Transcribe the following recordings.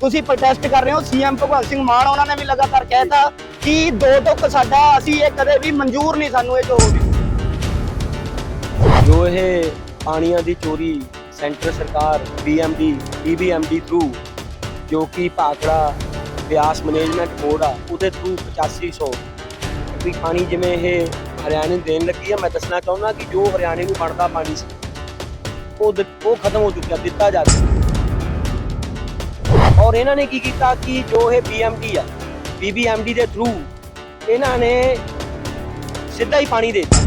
ਤੁਸੀਂ ਪ੍ਰੋਟੈਸਟ ਕਰ ਰਹੇ ਹੋ ਸੀਐਮ ਭਗਵੰਤ ਸਿੰਘ ਮਾਨ, ਉਹਨਾਂ ਨੇ ਵੀ ਲਗਾਤਾਰ ਕਹਿਤਾ ਕਿ ਦੋ ਟੁੱਕ ਸਾਡਾ, ਅਸੀਂ ਇਹ ਕਦੇ ਵੀ ਮਨਜ਼ੂਰ ਨਹੀਂ ਸਾਨੂੰ ਇਹ ਜੋ ਹੋ ਰਿਹਾ ਜੋ ਇਹ ਪਾਣੀਆਂ ਦੀ ਚੋਰੀ ਸੈਂਟਰ ਸਰਕਾਰ ਬੀਐਮਡੀ ਬੀਬੀਐਮਡੀ ਥਰੂ ਜੋ ਕਿ ਭਾਖੜਾ ਬਿਆਸ ਮੈਨੇਜਮੈਂਟ ਬੋਰਡ ਆ, ਉਹਦੇ ਥਰੂ 8500 ਵੀ ਪਾਣੀ ਜਿਵੇਂ ਇਹ ਹਰਿਆਣੇ ਨੂੰ ਦੇਣ ਲੱਗੀ ਆ, ਮੈਂ ਦੱਸਣਾ ਚਾਹੁੰਦਾ ਕਿ ਜੋ ਹਰਿਆਣੇ ਨੂੰ ਬਣਦਾ ਪਾਣੀ ਸੀ, ਉਹ ਉਹ ਖਤਮ ਹੋ ਚੁੱਕਿਆ, ਦਿੱਤਾ ਜਾ ਚੁੱਕਾ ਔਰ ਇਹਨਾਂ ਨੇ ਕੀ ਕੀਤਾ ਕਿ ਜੋ ਇਹ ਬੀਐਮਡੀ ਆ ਬੀਬੀਐਮਡੀ ਦੇ ਥਰੂ ਇਹਨਾਂ ਨੇ ਸਿੱਧਾ ਹੀ ਪਾਣੀ ਦੇ ਦਿੱਤਾ।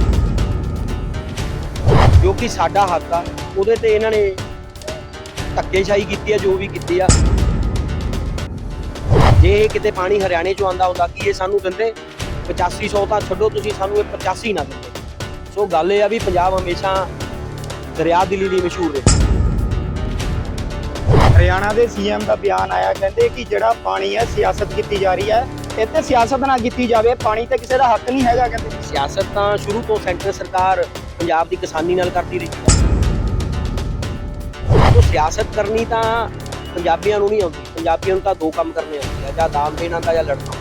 ਜੋ ਕਿ ਸਾਡਾ ਹੱਕ ਆ, ਉਹਦੇ ਤੇ ਇਹਨਾਂ ਨੇ ਧੱਕੇਸ਼ਾਹੀ ਕੀਤੀ ਆ, ਜੋ ਵੀ ਕੀਤੀ ਆ। ਜੇ ਇਹ ਕਿਤੇ ਪਾਣੀ ਹਰਿਆਣੇ ਚੋਂ ਆਂਦਾ ਹੁੰਦਾ, ਕਿ ਇਹ ਸਾਨੂੰ ਦਿੰਦੇ? 8500 ਤਾਂ ਛੱਡੋ ਤੁਸੀਂ, ਸਾਨੂੰ ਇਹ 85 ਨਾ ਦਿੰਦੇ। ਸੋ ਗੱਲ ਇਹ ਆ ਵੀ ਪੰਜਾਬ ਹਮੇਸ਼ਾ ਦਰਿਆ ਦਿੱਲੀ ਲਈ ਮਸ਼ਹੂਰ ਰਿਹਾ ਹਰਿਆਣਾ ਦੇ ਸੀਐਮ ਦਾ ਬਿਆਨ ਆਇਆ, ਕਹਿੰਦੇ ਕਿ ਜਿਹੜਾ ਪਾਣੀ ਹੈ, ਸਿਆਸਤ ਕੀਤੀ ਜਾ ਰਹੀ ਹੈ। ਇੱਥੇ ਸਿਆਸਤ ਨਾ ਕੀਤੀ ਜਾਵੇ, ਪਾਣੀ ਤੇ ਕਿਸੇ ਦਾ ਹੱਕ ਨਹੀਂ ਹੈਗਾ, ਕਹਿੰਦੇ। ਸਿਆਸਤ ਤਾਂ ਸ਼ੁਰੂ ਤੋਂ ਸੈਂਟਰ ਸਰਕਾਰ ਪੰਜਾਬ ਦੀ ਕਿਸਾਨੀ ਨਾਲ ਕਰਦੀ ਰਹੀ ਹੈ। ਸੋ ਸਿਆਸਤ ਕਰਨੀ ਤਾਂ ਪੰਜਾਬੀਆਂ ਨੂੰ ਨਹੀਂ ਆਉਂਦੀ। ਪੰਜਾਬੀਆਂ ਨੂੰ ਤਾਂ ਦੋ ਕੰਮ ਕਰਨੇ ਆਉਂਦੇ ਆ, ਜਾਂ ਦਾਨ ਦੇਣਾ ਤਾਂ ਜਾਂ ਲੜਨਾ।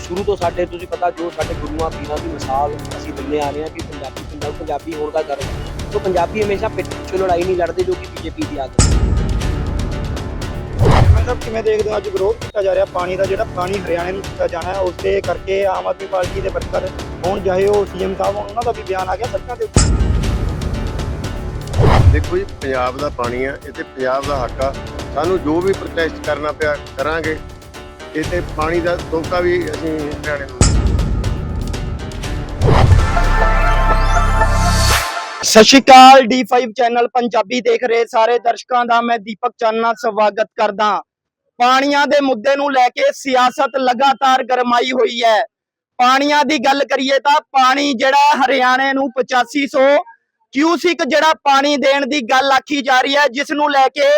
ਸ਼ੁਰੂ ਤੋਂ ਸਾਡੇ, ਤੁਸੀਂ ਪਤਾ ਜੋ ਸਾਡੇ ਗੁਰੂਆਂ ਪੀਰਾਂ ਦੀ ਮਿਸਾਲ ਅਸੀਂ ਦਿੰਦੇ ਆ ਰਹੇ ਹਾਂ ਕਿ ਪੰਜਾਬੀ, ਪੰਜਾਬ ਪੰਜਾਬੀ ਹੋਣ ਦਾ ਗਰਵ ਹੈ। ਪੰਜਾਬੀ ਹਮੇਸ਼ਾ ਪਿੱਠ ਪਿੱਛੇ ਲੜਾਈ ਨਹੀਂ ਲੜਦੇ, ਜੋ ਕਿ ਬੀਜੇਪੀ ਦੀ ਆਦਤ ਹੈ। ਮਤਲਬ ਕਿਵੇਂ ਦੇਖਦੇ ਹੋ ਅੱਜ ਵਿਰੋਧ ਕੀਤਾ ਜਾ ਰਿਹਾ? ਪਾਣੀ ਦਾ ਜਿਹੜਾ ਪਾਣੀ ਹਰਿਆਣੇ ਨੂੰ ਦਿੱਤਾ ਜਾਣਾ ਹੈ ਉਸ ਦੇ ਕਰਕੇ ਆਮ ਆਦਮੀ ਪਾਰਟੀ ਦੇ ਵਰਕਰ ਹੁਣ ਚਾਹੇ ਉਹ ਸੀਐਮ ਸਾਹਿਬ ਹੋਣ ਉਹਨਾਂ ਦਾ ਵੀ ਬਿਆਨ ਆ ਗਿਆ ਸੜਕਾਂ ਦੇ ਉੱਤੇ। ਦੇਖੋ ਜੀ ਪੰਜਾਬ ਦਾ ਪਾਣੀ ਆ ਇਹ ਤੇ ਪੰਜਾਬ ਦਾ ਹੱਕ ਆ। ਸਾਨੂੰ ਜੋ ਵੀ ਪ੍ਰੋਟੈਸਟ ਕਰਨਾ ਪਿਆ ਕਰਾਂਗੇ ਇਹ ਤੇ ਪਾਣੀ ਦਾ ਤੋਕਾ ਵੀ ਅਸੀਂ ਹਰਿਆਣੇ ਨੂੰ। ਸਤਿ ਸ਼੍ਰੀ ਅਕਾਲ D5 ਚੈਨਲ ਪੰਜਾਬੀ ਦੇਖ ਰਹੇ ਸਾਰੇ ਦਰਸ਼ਕਾਂ ਦਾ ਮੈਂ ਦੀਪਕ ਚਾਨਣਾ ਸਵਾਗਤ ਕਰਦਾ। ਪਾਣੀਆਂ ਦੇ ਮੁੱਦੇ ਨੂੰ ਲੈ ਕੇ ਸਿਆਸਤ ਲਗਾਤਾਰ ਗਰਮਾਈ ਹੋਈ ਹੈ। ਪਾਣੀਆਂ ਦੀ ਗੱਲ ਕਰੀਏ ਤਾਂ ਪਾਣੀ ਜਿਹੜਾ ਹਰਿਆਣੇ ਨੂੰ 8500 ਕਿਊਸਿਕ ਜਿਹੜਾ ਪਾਣੀ ਦੇਣ ਦੀ ਗੱਲ ਆਖੀ ਜਾ ਰਹੀ ਹੈ, ਜਿਸ ਨੂੰ ਲੈ ਕੇ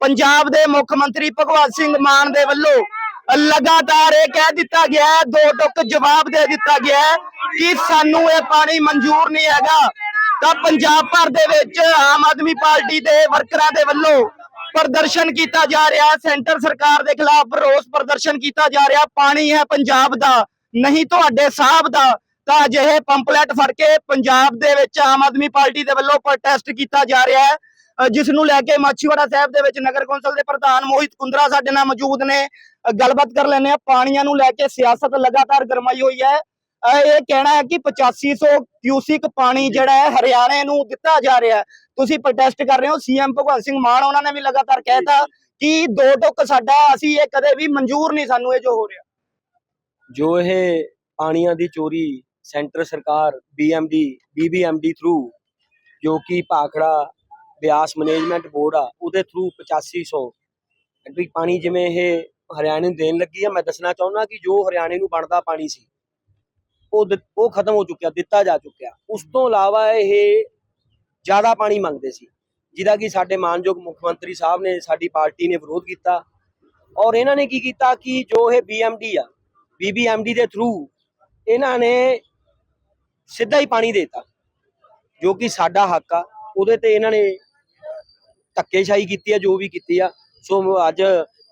ਪੰਜਾਬ ਦੇ ਮੁੱਖ ਮੰਤਰੀ ਭਗਵੰਤ ਸਿੰਘ ਮਾਨ ਦੇ ਵੱਲੋਂ ਲਗਾਤਾਰ ਇਹ ਕਹਿ ਦਿੱਤਾ ਗਿਆ ਦੋ ਟੁਕ ਜਵਾਬ ਦੇ ਦਿੱਤਾ ਗਿਆ ਕਿ ਸਾਨੂੰ ਇਹ ਪਾਣੀ ਮਨਜ਼ੂਰ ਨਹੀਂ ਹੈਗਾ। ਤਾਂ ਪੰਜਾਬ ਭਰ ਦੇ ਵਿੱਚ ਆਮ ਆਦਮੀ ਪਾਰਟੀ ਦੇ ਵਰਕਰਾਂ ਦੇ ਵੱਲੋਂ ਪ੍ਰਦਰਸ਼ਨ ਕੀਤਾ ਜਾ ਰਿਹਾ ਸੈਂਟਰ ਸਰਕਾਰ ਦੇ ਖਿਲਾਫ ਰੋਸ ਪ੍ਰਦਰਸ਼ਨ ਕੀਤਾ ਜਾ ਰਿਹਾ। ਪਾਣੀ ਹੈ ਪੰਜਾਬ ਦਾ ਨਹੀਂ ਤੁਹਾਡੇ ਸਾਹਿਬ ਦਾ। ਤਾਂ ਅਜਿਹੇ ਪੰਪਲੇਟ ਫੜ ਕੇ ਪੰਜਾਬ ਦੇ ਵਿੱਚ ਆਮ ਆਦਮੀ ਪਾਰਟੀ ਦੇ ਵੱਲੋਂ ਪ੍ਰੋਟੈਸਟ ਕੀਤਾ ਜਾ ਰਿਹਾ ਹੈ। ਅ, ਜਿਸ ਨੂੰ ਲੈ ਕੇ ਮਾਛੀਵਾੜਾ ਸਾਹਿਬ ਦੇ ਵਿੱਚ ਨਗਰ ਕੌਂਸਲ ਦੇ ਪ੍ਰਧਾਨ ਮੋਹਿਤ ਕੁੰਦਰਾ ਸਾਡੇ ਨਾਲ ਮੌਜੂਦ ਨੇ। ਗੱਲਬਾਤ ਕਰ ਲੈਂਦੇ ਆ ਪਾਣੀਆਂ ਨੂੰ ਲੈ ਕੇ ਸਿਆਸਤ ਲਗਾਤਾਰ ਗਰਮਾਈ ਹੋਈ ਹੈ। ਇਹ ਕਹਿਣਾ ਹੈ ਕਿ 8500 ਕਿਊਸਿਕ ਪਾਣੀ ਜਿਹੜਾ ਹੈ ਹਰਿਆਣੇ ਨੂੰ ਦਿੱਤਾ ਜਾ ਰਿਹਾ ਤੁਸੀਂ ਪ੍ਰੋਟੈਸਟ ਕਰ ਰਹੇ ਹੋ ਸੀਐਮ ਭਗਵੰਤ ਸਿੰਘ ਮਾਨ ਉਹਨਾਂ ਨੇ ਵੀ ਲਗਾਤਾਰ ਕਹਿਤਾ ਕਿ ਦੋ ਟੁੱਕ ਸਾਡਾ ਅਸੀਂ ਇਹ ਕਦੇ ਵੀ ਮਨਜ਼ੂਰ ਨਹੀਂ ਸਾਨੂੰ ਇਹ ਜੋ ਹੋ ਰਿਹਾ। ਜੋ ਇਹ ਪਾਣੀਆਂ ਦੀ ਚੋਰੀ ਸੈਂਟਰ ਸਰਕਾਰ ਬੀਐਮਡੀ ਬੀਬੀਐਮਡੀ ਥਰੂ ਜੋ ਕਿ ਭਾਖੜਾ ਬਿਆਸ ਮੈਨੇਜਮੈਂਟ ਬੋਰਡ ਆ ਉਹਦੇ ਥਰੂ 8500 ਵੀ ਪਾਣੀ ਜਿਵੇਂ ਇਹ ਹਰਿਆਣੇ ਨੂੰ ਦੇਣ ਲੱਗੀ ਆ ਮੈਂ ਦੱਸਣਾ ਚਾਹੁੰਦਾ ਕਿ ਜੋ ਹਰਿਆਣੇ ਨੂੰ ਬਣਦਾ ਪਾਣੀ ਸੀ ਉਹ ਦਿੱਤ- ਉਹ ਖਤਮ ਹੋ ਚੁੱਕਿਆ, ਦਿੱਤਾ ਜਾ ਚੁੱਕਿਆ। ਉਸ ਤੋਂ ਇਲਾਵਾ ਇਹ ਜ਼ਿਆਦਾ ਪਾਣੀ ਮੰਗਦੇ ਸੀ, ਜਿਹਦਾ ਕਿ ਸਾਡੇ ਮਾਨਯੋਗ ਮੁੱਖ ਮੰਤਰੀ ਸਾਹਿਬ ਨੇ, ਸਾਡੀ ਪਾਰਟੀ ਨੇ ਵਿਰੋਧ ਕੀਤਾ। ਔਰ ਇਹਨਾਂ ਨੇ ਕੀ ਕੀਤਾ ਕਿ ਜੋ ਇਹ ਬੀਐਮਡੀ ਆ ਬੀਬੀਐਮਡੀ ਦੇ ਥਰੂ ਇਹਨਾਂ ਨੇ ਸਿੱਧਾ ਹੀ ਪਾਣੀ ਦੇਤਾ, ਜੋ ਕਿ ਸਾਡਾ ਹੱਕ ਆ। ਉਹਦੇ ਤੇ ਇਹਨਾਂ ਨੇ ਧੱਕੇਸ਼ਾਹੀ ਕੀਤੀ ਆ, ਜੋ ਵੀ ਕੀਤੀ ਆ। ਸੋ ਅੱਜ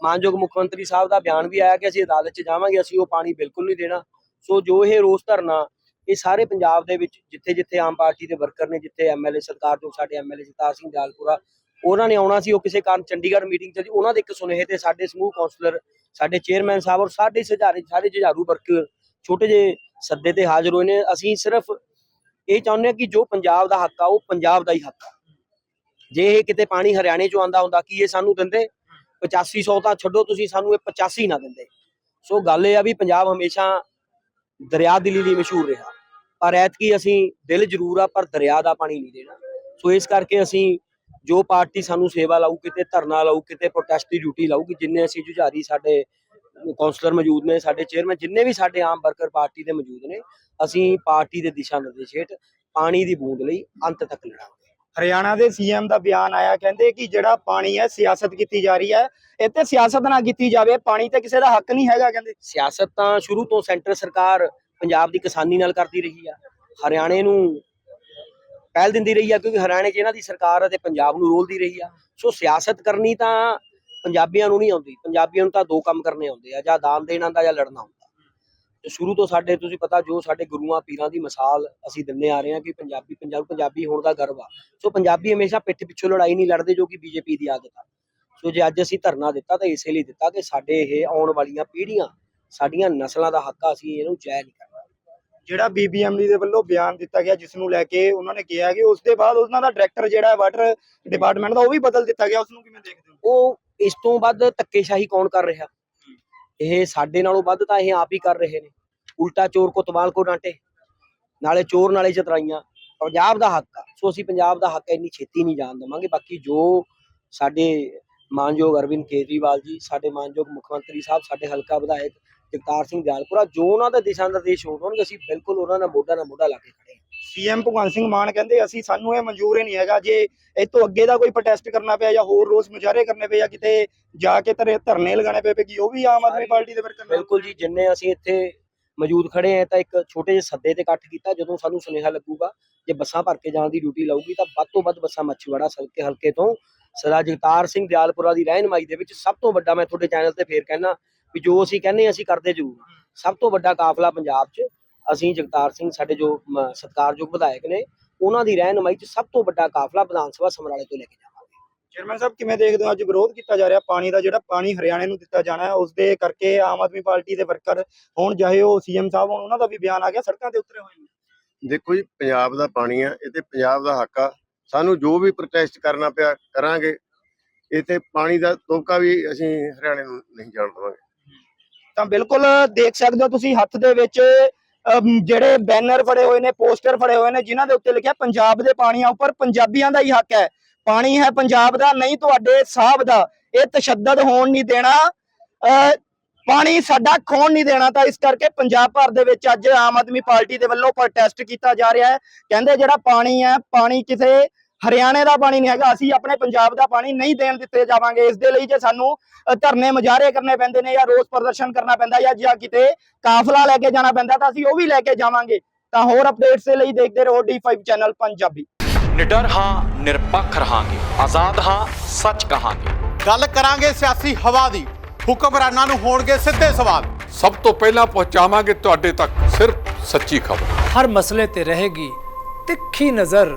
ਮਾਨਯੋਗ ਮੁੱਖ ਮੰਤਰੀ ਸਾਹਿਬ ਦਾ ਬਿਆਨ ਵੀ ਆਇਆ ਕਿ ਅਸੀਂ ਅਦਾਲਤ 'ਚ ਜਾਵਾਂਗੇ, ਅਸੀਂ ਉਹ ਪਾਣੀ ਬਿਲਕੁਲ ਨਹੀਂ ਦੇਣਾ। ਸੋ ਜੋ ਇਹ ਰੋਸ ਧਰਨਾ, ਇਹ ਸਾਰੇ ਪੰਜਾਬ ਦੇ ਵਿੱਚ ਜਿੱਥੇ ਜਿੱਥੇ ਆਮ ਪਾਰਟੀ ਦੇ ਵਰਕਰ ਨੇ, ਜਿੱਥੇ ਐਮਐਲਏ ਸਰਕਾਰ ਜੋ ਸਾਡੇ ਐਮਐਲਏ ਸਰਦਾਰ ਸਿੰਘ ਦਿਆਲਪੁਰਾ, ਉਹਨਾਂ ਨੇ ਆਉਣਾ ਸੀ, ਉਹ ਕਿਸੇ ਕਾਰਨ ਚੰਡੀਗੜ੍ਹ ਮੀਟਿੰਗ 'ਚ ਉਹਨਾਂ ਦੇ ਇੱਕ ਸੁਨੇਹੇ ਤੇ ਸਾਡੇ ਸਮੂਹ ਕਾਉਂਸਲਰ ਸਾਡੇ ਚੇਅਰਮੈਨ ਸਾਹਿਬ ਔਰ ਸਾਡੇ ਸੁਝਾਰੇ, ਸਾਰੇ ਜੁਝਾਰੂ ਵਰਕਰ ਛੋਟੇ ਜਿਹੇ ਸੱਦੇ ਤੇ ਹਾਜ਼ਰ ਹੋਏ ਨੇ। ਅਸੀਂ ਸਿਰਫ ਇਹ ਚਾਹੁੰਦੇ ਹਾਂ ਕਿ ਜੋ ਪੰਜਾਬ ਦਾ ਹੱਕ ਆ, ਉਹ ਪੰਜਾਬ ਦਾ ਹੀ ਹੱਕ ਆ। ਜੇ ਇਹ ਕਿਤੇ ਪਾਣੀ ਹਰਿਆਣੇ ਚੋਂ ਆਂਦਾ ਹੁੰਦਾ, ਕਿ ਇਹ ਸਾਨੂੰ ਦਿੰਦੇ? 8500 ਤਾਂ ਛੱਡੋ ਤੁਸੀਂ, ਸਾਨੂੰ ਇਹ 85 ਨਾ ਦਿੰਦੇ। ਸੋ ਗੱਲ ਇਹ ਆ ਵੀ ਪੰਜਾਬ ਹਮੇਸ਼ਾ ਦਰਿਆ ਦਿਲੀ ਲਈ ਮਸ਼ਹੂਰ ਰਿਹਾ। ਪਰ ਐਤਕੀ ਅਸੀਂ ਦਿਲ ਜ਼ਰੂਰ ਆ, ਪਰ ਦਰਿਆ ਦਾ ਪਾਣੀ ਨਹੀਂ ਦੇਣਾ। ਸੋ ਇਸ ਕਰਕੇ ਅਸੀਂ ਜੋ ਪਾਰਟੀ ਸਾਨੂੰ ਸੇਵਾ ਲਾਊ, ਕਿਤੇ ਧਰਨਾ ਲਾਊ, ਕਿਤੇ ਪ੍ਰੋਟੈਸਟ ਦੀ ਡਿਊਟੀ ਲਾਊਗੀ, ਜਿੰਨੇ ਅਸੀਂ ਜੁਝਾਰੀ ਸਾਡੇ ਕਾਉਂਸਲਰ ਮੌਜੂਦ ਨੇ, ਸਾਡੇ ਚੇਅਰਮੈਨ ਜਿੰਨੇ ਵੀ ਸਾਡੇ ਆਮ ਵਰਕਰ ਪਾਰਟੀ ਦੇ ਮੌਜੂਦ ਨੇ, ਅਸੀਂ ਪਾਰਟੀ ਦੇ ਦਿਸ਼ਾ ਨਿਰਦੇਸ਼ ਹੇਠ ਪਾਣੀ ਦੀ ਬੂੰਦ ਲਈ ਅੰਤ ਤੱਕ ਲੜਾਂਗੇ। ਹਰਿਆਣਾ ਦੇ ਸੀਐਮ ਦਾ ਬਿਆਨ ਆਇਆ, ਕਹਿੰਦੇ ਕਿ ਜਿਹੜਾ ਪਾਣੀ ਹੈ, ਸਿਆਸਤ ਕੀਤੀ ਜਾ ਰਹੀ ਹੈ। ਇੱਥੇ ਸਿਆਸਤ ਨਾ ਕੀਤੀ ਜਾਵੇ, ਪਾਣੀ ਤੇ ਕਿਸੇ ਦਾ ਹੱਕ ਨਹੀਂ ਹੈਗਾ, ਕਹਿੰਦੇ। ਸਿਆਸਤ ਤਾਂ ਸ਼ੁਰੂ ਤੋਂ ਸੈਂਟਰ ਸਰਕਾਰ ਪੰਜਾਬ ਦੀ ਕਿਸਾਨੀ ਨਾਲ ਕਰਦੀ ਰਹੀ ਆ। ਹਰਿਆਣੇ ਨੂੰ ਪਹਿਲ ਦਿੰਦੀ ਰਹੀ ਆ, ਕਿਉਂਕਿ ਹਰਿਆਣੇ 'ਚ ਇਹਨਾਂ ਦੀ ਸਰਕਾਰ ਅਤੇ ਪੰਜਾਬ ਨੂੰ ਰੋਲਦੀ ਰਹੀ ਆ। ਸੋ ਸਿਆਸਤ ਕਰਨੀ ਤਾਂ ਪੰਜਾਬੀਆਂ ਨੂੰ ਨਹੀਂ ਆਉਂਦੀ। ਪੰਜਾਬੀਆਂ ਨੂੰ ਤਾਂ ਦੋ ਕੰਮ ਕਰਨੇ ਆਉਂਦੇ ਆ, ਜਾਂ ਦਾਨ ਦੇਣਾ ਆਉਂਦਾ ਜਾਂ ਲੜਨਾ ਆਉਂਦਾ ਸ਼ੁਰੂ ਤੋਂ ਸਾਡੇ ਤੁਸੀਂ ਪਤਾ ਜੋ ਸਾਡੇ ਗੁਰੂਆਂ ਪੀਰਾਂ ਦੀ ਮਿਸਾਲ ਅਸੀਂ ਦਿੰਦੇ ਆ ਰਹੇ ਹਾਂ ਕਿ ਪੰਜਾਬੀ ਪੰਜਾਬ ਪੰਜਾਬੀ ਹੋਣ ਦਾ ਗਰਵ ਆ। ਸੋ ਪੰਜਾਬੀ ਹਮੇਸ਼ਾ ਪਿੱਠ ਪਿੱਛੋਂ ਲੜਾਈ ਨਹੀਂ ਲੜਦੇ ਜੋ ਕਿ ਬੀਜੇਪੀ ਦੀ ਆਦਤ ਆ। ਸੋ ਜੇ ਅੱਜ ਅਸੀਂ ਧਰਨਾ ਦਿੱਤਾ ਤਾਂ ਇਸੇ ਲਈ ਦਿੱਤਾ ਕਿ ਸਾਡੇ ਇਹ ਆਉਣ ਵਾਲੀਆਂ ਪੀੜ੍ਹੀਆਂ ਸਾਡੀਆਂ ਨਸਲਾਂ ਦਾ ਹੱਕ ਆ ਅਸੀਂ ਇਹਨੂੰ ਜਾਇ ਨਹੀਂ ਕਰਨਾ। ਜਿਹੜਾ ਬੀਬੀਐਮਡੀ ਦੇ ਵੱਲੋਂ ਬਿਆਨ ਦਿੱਤਾ ਗਿਆ ਜਿਸ ਨੂੰ ਲੈ ਕੇ ਉਹਨਾਂ ਨੇ ਕਿਹਾ ਕਿ ਉਸ ਦੇ ਬਾਅਦ ਉਹਨਾਂ ਦਾ ਡਾਇਰੈਕਟਰ ਜਿਹੜਾ ਹੈ ਵਾਟਰ ਡਿਪਾਰਟਮੈਂਟ ਦਾ ਉਹ ਵੀ ਬਦਲ ਦਿੱਤਾ ਗਿਆ ਉਸ ਨੂੰ ਕਿਵੇਂ ਦੇਖਦੇ ਹੋ? ਉਹ ਇਸ ਤੋਂ ਵੱਧ ਧੱਕੇਸ਼ਾਹੀ ਕੌਣ ਕਰ ਰਿਹਾ? ਇਹ ਸਾਡੇ ਨਾਲੋਂ ਵੱਧ ਤਾਂ ਇਹ ਆਪ ਹੀ ਕਰ ਰਹੇ ਨੇ। ਉਲਟਾ ਚੋਰ ਕੋ ਤਮਾਲ ਕੋ ਡਾਂਟੇ, ਨਾਲੇ ਚੋਰ ਨਾਲੇ ਚਤਰਾਈਆਂ ਪੰਜਾਬ ਦਾ ਹੱਕ ਆ। ਸੋ ਅਸੀਂ ਪੰਜਾਬ ਦਾ ਹੱਕ ਇੰਨੀ ਛੇਤੀ ਨਹੀਂ ਜਾਣ ਦੇਵਾਂਗੇ। ਬਾਕੀ ਜੋ ਸਾਡੇ ਮਾਨਯੋਗ ਅਰਵਿੰਦ ਕੇਜਰੀਵਾਲ ਜੀ, ਸਾਡੇ ਮਾਨਯੋਗ ਮੁੱਖ ਮੰਤਰੀ ਸਾਹਿਬ, ਸਾਡੇ ਹਲਕਾ ਵਿਧਾਇਕ ਜਗਤਾਰ ਸਿੰਘ ਦਿਆਲਪੁਰਾ ਜੋ ਉਹਨਾਂ ਦੇ ਦਿਸ਼ਾ ਨਿਰਦੇਸ਼ ਹੋਣਗੇ, ਅਸੀਂ ਬਿਲਕੁਲ ਉਹਨਾਂ ਨਾਲ ਮੋਢਾ ਨਾਲ ਮੋਢਾ ਲਾ ਕੇ ਖੜੇ ਸੀਐਮ ਭਗਵੰਤ ਸਿੰਘ ਮਾਨ ਕਹਿੰਦੇ ਅਸੀਂ ਸਾਨੂੰ ਇਹ ਮਨਜ਼ੂਰ ਹੀ ਨਹੀਂ ਹੈਗਾ ਜੇ ਇਹ ਤੋਂ ਅੱਗੇ ਦਾ ਕੋਈ ਪ੍ਰੋਟੈਸਟ ਕਰਨਾ ਪਿਆ ਜਾਂ ਹੋਰ ਰੋਸ ਮੁਜ਼ਾਹਰੇ ਕਰਨੇ ਪਏ ਜਾਂ ਕਿਤੇ ਜਾ ਕੇ ਧਰੇ ਧਰਨੇ ਲਗਾਣੇ ਪਏ ਕਿ ਉਹ ਵੀ ਆਮ ਆਦਮੀ ਪਾਰਟੀ ਦੇ ਵਰਕਰ ਬਿਲਕੁਲ ਜੀ ਜਿੰਨੇ ਅਸੀਂ ਇੱਥੇ ਮੌਜੂਦ ਖੜੇ ਆ ਤਾਂ ਇੱਕ ਛੋਟੇ ਜਿਹੇ ਸੱਦੇ ਤੇ ਇਕੱਠ ਕੀਤਾ ਜਦੋਂ ਸਾਨੂੰ ਸੁਨੇਹਾ ਲੱਗੂਗਾ ਜੇ ਬੱਸਾਂ ਭਰ ਕੇ ਜਾਣ ਦੀ ਡਿਊਟੀ ਲਾਊਗੀ ਤਾਂ ਵੱਧ ਤੋਂ ਵੱਧ ਬੱਸਾਂ ਮੱਛੀਵਾੜਾ ਹਲਕੇ ਹਲਕੇ ਤੋਂ ਸਰਦਾਰ ਜਗਤਾਰ ਸਿੰਘ ਦਿਆਲਪੁਰਾ ਦੀ ਰਹਿਨਮਾਈ ਦੇ ਵਿੱਚ ਸਭ ਤੋਂ ਵੱਡਾ ਮੈਂ ਤੁਹਾਡੇ ਚੈਨਲ ਤੇ ਫੇਰ ਕਹਿਣਾ ਵੀ ਜੋ ਅਸੀਂ ਕਹਿੰਦੇ ਅਸੀਂ ਕਰਦੇ ਜ਼ਰੂਰ। ਸਭ ਤੋਂ ਵੱਡਾ ਕਾਫਲਾ ਪੰਜਾਬ 'ਚ ਅਸੀਂ ਜਗਤਾਰ ਸਿੰਘ ਸਾਡੇ ਜੋ ਸਤਿਕਾਰਯੋਗ ਵਿਧਾਇਕ ਨੇ ਉਹਨਾਂ ਦੀ ਰਹਿਨਮਾਈ 'ਚ ਸਭ ਤੋਂ ਵੱਡਾ ਕਾਫਲਾ ਵਿਧਾਨ ਸਭਾ ਸਮਰਾਲੇ ਤੋਂ ਲੈ ਕੇ ਜਾਵਾਂਗੇ। ਚੇਅਰਮੈਨ ਸਾਹਿਬ ਕਿਵੇਂ ਦੇਖਦੇ ਹੋ ਅੱਜ ਵਿਰੋਧ ਕੀਤਾ ਜਾ ਰਿਹਾ? ਪਾਣੀ ਦਾ ਜਿਹੜਾ ਪਾਣੀ ਹਰਿਆਣੇ ਨੂੰ ਦਿੱਤਾ ਜਾਣਾ ਹੈ ਉਸ ਦੇ ਕਰਕੇ ਆਮ ਆਦਮੀ ਪਾਰਟੀ ਦੇ ਵਰਕਰ ਹੋਣ ਚਾਹੇ ਉਹ ਸੀਐਮ ਸਾਹਿਬ ਹੋਣ ਉਹਨਾਂ ਦਾ ਵੀ ਬਿਆਨ ਆ ਗਿਆ ਸੜਕਾਂ ਤੇ ਉਤਰੇ ਹੋਏ ਨੇ। ਦੇਖੋ ਜੀ ਪੰਜਾਬ ਦਾ ਪਾਣੀ ਆ ਇਹ ਤੇ ਪੰਜਾਬ ਦਾ ਹੱਕ ਆ। ਸਾਨੂੰ ਜੋ ਵੀ ਪ੍ਰੋਟੈਸਟ ਕਰਨਾ ਪਿਆ ਕਰਾਂਗੇ। ਇਹ ਤੇ ਪਾਣੀ ਦਾ ਤੋਕਾ ਵੀ ਅਸੀਂ ਹਰਿਆਣੇ ਨੂੰ ਨਹੀਂ ਜਾਣ ਦੇਵਾਂਗੇ। ਤਾਂ ਬਿਲਕੁਲ ਦੇਖ ਸਕਦੇ ਹੋ ਤੁਸੀਂ ਹੱਥ ਦੇ ਵਿੱਚ ਜਿਹੜੇ ਬੈਨਰ ਫੜੇ ਹੋਏ ਨੇ ਪੋਸਟਰ ਫੜੇ ਹੋਏ ਨੇ ਜਿਨ੍ਹਾਂ ਦੇ ਉੱਤੇ ਲਿਖਿਆ ਪੰਜਾਬ ਦੇ ਪਾਣੀਆਂ ਉੱਪਰ ਪੰਜਾਬੀਆਂ ਦਾ ਹੀ ਹੱਕ ਹੈ। ਪਾਣੀ ਹੈ ਪੰਜਾਬ ਦਾ ਨਹੀਂ ਤੁਹਾਡੇ ਸਾਹਬ ਦਾ। ਇਹ ਤਸ਼ੱਦਦ ਹੋਣ ਨਹੀਂ ਦੇਣਾ। ਅਹ, ਪਾਣੀ ਸਾਡਾ ਖੋਣ ਨਹੀਂ ਦੇਣਾ। ਤਾਂ ਇਸ ਕਰਕੇ ਪੰਜਾਬ ਭਰ ਦੇ ਵਿੱਚ ਅੱਜ ਆਮ ਆਦਮੀ ਪਾਰਟੀ ਦੇ ਵੱਲੋਂ ਪ੍ਰੋਟੈਸਟ ਕੀਤਾ ਜਾ ਰਿਹਾ ਹੈ। ਕਹਿੰਦੇ ਜਿਹੜਾ ਪਾਣੀ ਹੈ ਪਾਣੀ ਕਿਸੇ ਹਰਿਆਣੇ ਦਾ ਪਾਣੀ ਨਹੀਂ ਹੈਗਾ ਅਸੀਂ ਆਪਣੇ ਪੰਜਾਬ ਦਾ ਪਾਣੀ ਨਹੀਂ ਦੇਣ ਦਿੱਤੇ ਜਾਵਾਂਗੇ। ਇਸ ਦੇ ਲਈ ਜੇ ਸਾਨੂੰ ਧਰਨੇ ਮੁਜ਼ਾਹਰੇ ਕਰਨੇ ਪੈਂਦੇ ਨੇ ਜਾਂ ਰੋਸ ਪ੍ਰਦਰਸ਼ਨ ਕਰਨਾ ਪੈਂਦਾ ਜਾਂ ਜਾਂ ਕਿਤੇ ਕਾਫਲਾ ਲੈ ਕੇ ਜਾਣਾ ਪੈਂਦਾ ਤਾਂ ਅਸੀਂ ਉਹ ਵੀ ਲੈ ਕੇ ਜਾਵਾਂਗੇ। ਤਾਂ ਹੋਰ ਅਪਡੇਟਸ ਦੇ ਲਈ ਦੇਖਦੇ ਰਹੋ D5 ਚੈਨਲ ਪੰਜਾਬੀ। ਨਿਡਰ ਹਾਂ ਨਿਰਪੱਖ ਰਹਾਂਗੇ। ਆਜ਼ਾਦ ਹਾਂ ਸੱਚ ਕਹਾਂਗੇ। ਗੱਲ ਕਰਾਂਗੇ ਸਿਆਸੀ ਹਵਾ ਦੀ। ਹੁਕਮਰਾਨਾਂ ਨੂੰ ਹੋਣਗੇ ਸਿੱਧੇ ਸਵਾਲ। ਸਭ ਤੋਂ ਪਹਿਲਾਂ ਪਹੁੰਚਾਵਾਂਗੇ ਤੁਹਾਡੇ ਤੱਕ ਸਿਰਫ ਸੱਚੀ ਖਬਰ। ਹਰ ਮਸਲੇ ਤੇ ਰਹੇਗੀ ਤਿੱਖੀ ਨਜ਼ਰ।